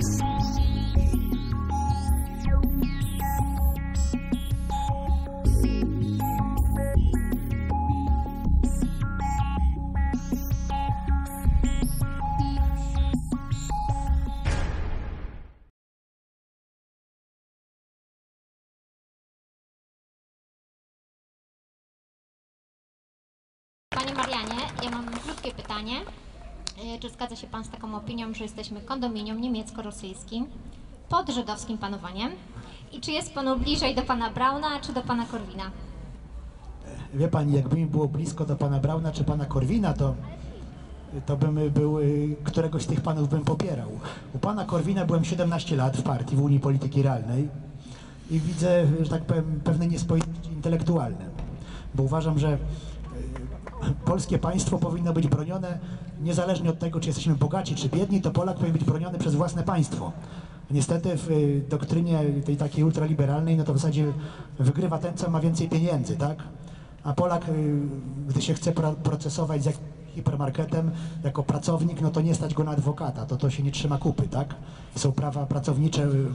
Ini Marianya yang memutuskan petanya. Czy zgadza się Pan z taką opinią, że jesteśmy kondominium niemiecko-rosyjskim pod żydowskim panowaniem? I czy jest Panu bliżej do Pana Brauna, czy do Pana Korwina? Wie pani, jakby mi było blisko do pana Brauna czy pana Korwina, to, to bym był, y, któregoś z tych panów bym popierał. U pana Korwina byłem 17 lat w partii, w Unii Polityki Realnej i widzę, że tak powiem, pewne niespojęcie intelektualne, bo uważam, że polskie państwo powinno być bronione niezależnie od tego, czy jesteśmy bogaci, czy biedni, to Polak powinien być broniony przez własne państwo. Niestety w y, doktrynie tej takiej ultraliberalnej, no to w zasadzie wygrywa ten, co ma więcej pieniędzy, tak? A Polak, y, gdy się chce pro- procesować z hipermarketem jako pracownik, no to nie stać go na adwokata, to to się nie trzyma kupy, tak? Są prawa pracownicze, y,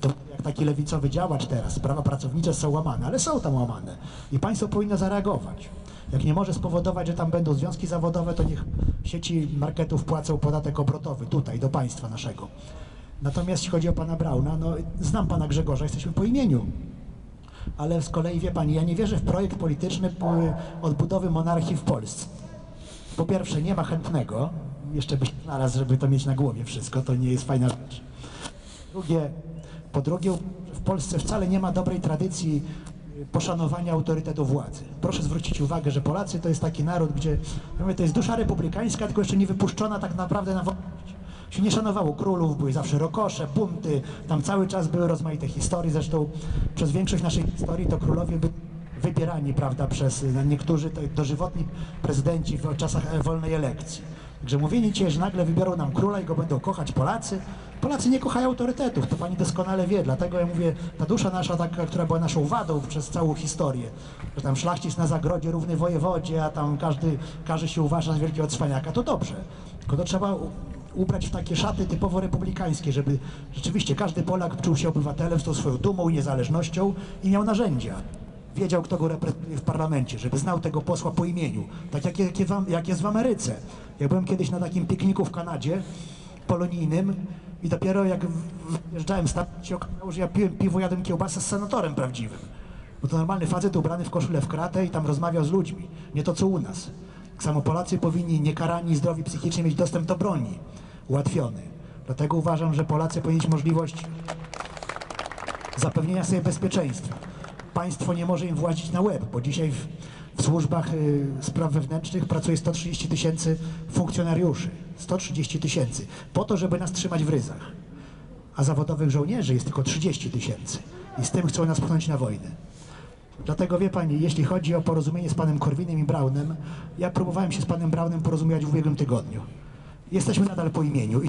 to jak taki lewicowy działacz teraz, prawa pracownicze są łamane, ale są tam łamane i państwo powinno zareagować. Jak nie może spowodować, że tam będą związki zawodowe, to niech sieci marketów płacą podatek obrotowy tutaj, do państwa naszego. Natomiast jeśli chodzi o pana Brauna, no znam pana Grzegorza, jesteśmy po imieniu. Ale z kolei wie pani, ja nie wierzę w projekt polityczny po- odbudowy monarchii w Polsce. Po pierwsze, nie ma chętnego, jeszcze byś znalazł, żeby to mieć na głowie wszystko, to nie jest fajna rzecz. Drugie, po drugie, w Polsce wcale nie ma dobrej tradycji y, poszanowania autorytetu władzy. Proszę zwrócić uwagę, że Polacy to jest taki naród, gdzie to jest dusza republikańska, tylko jeszcze nie wypuszczona tak naprawdę na wolność. Się nie szanowało królów, były zawsze rokosze, bunty, tam cały czas były rozmaite historie, zresztą przez większość naszej historii to królowie by wybierani, prawda, przez y, niektórzy dożywotni prezydenci w czasach e, wolnej elekcji. Także mówienie ci, że nagle wybiorą nam króla i go będą kochać Polacy. Polacy nie kochają autorytetów, to pani doskonale wie. Dlatego ja mówię, ta dusza nasza, taka, która była naszą wadą przez całą historię, że tam szlachcic na zagrodzie równy wojewodzie, a tam każdy każe się uważać za wielkiego cwaniaka, to dobrze. Tylko to trzeba ubrać w takie szaty typowo republikańskie, żeby rzeczywiście każdy Polak czuł się obywatelem z tą swoją dumą niezależnością i miał narzędzia wiedział, kto go reprezentuje w parlamencie, żeby znał tego posła po imieniu, tak jak, jak, jak jest w Ameryce. Ja byłem kiedyś na takim pikniku w Kanadzie polonijnym i dopiero jak wjeżdżałem tam, się okazało, że ja piłem piwo, jadłem kiełbasę z senatorem prawdziwym. Bo to normalny facet ubrany w koszulę w kratę i tam rozmawiał z ludźmi. Nie to, co u nas. Tak samo Polacy powinni niekarani, zdrowi psychicznie mieć dostęp do broni. Ułatwiony. Dlatego uważam, że Polacy powinni mieć możliwość zapewnienia sobie bezpieczeństwa. Państwo nie może im włazić na łeb, bo dzisiaj w, w służbach y, spraw wewnętrznych pracuje 130 tysięcy funkcjonariuszy. 130 tysięcy. Po to, żeby nas trzymać w ryzach. A zawodowych żołnierzy jest tylko 30 tysięcy. I z tym chcą nas pchnąć na wojnę. Dlatego wie pani, jeśli chodzi o porozumienie z panem Korwinem i Braunem, ja próbowałem się z panem Braunem porozumiewać w ubiegłym tygodniu. Jesteśmy nadal po imieniu